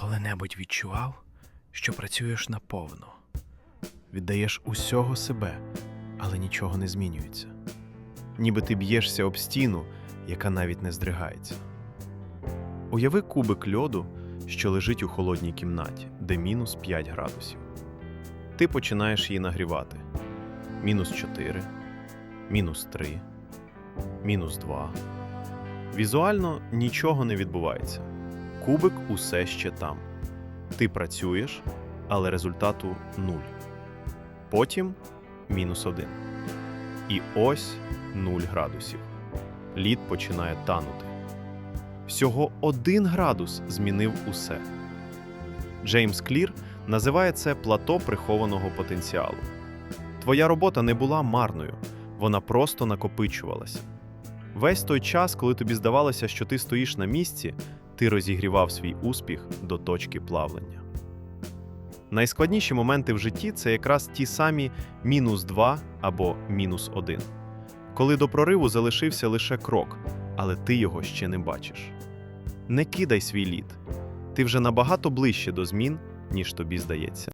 коли-небудь відчував, що працюєш наповно, віддаєш усього себе, але нічого не змінюється. Ніби ти б'єшся об стіну, яка навіть не здригається. Уяви кубик льоду, що лежить у холодній кімнаті, де мінус 5 градусів. Ти починаєш її нагрівати. Мінус 4, мінус 3, мінус 2. Візуально нічого не відбувається. Кубик усе ще там. Ти працюєш, але результату нуль. Потім мінус один. І ось нуль градусів. Лід починає танути. Всього один градус змінив усе. Джеймс Клір називає це плато прихованого потенціалу. Твоя робота не була марною, вона просто накопичувалася. Весь той час, коли тобі здавалося, що ти стоїш на місці, ти розігрівав свій успіх до точки плавлення. Найскладніші моменти в житті це якраз ті самі мінус 2 або мінус 1, коли до прориву залишився лише крок, але ти його ще не бачиш. Не кидай свій лід. Ти вже набагато ближче до змін, ніж тобі здається.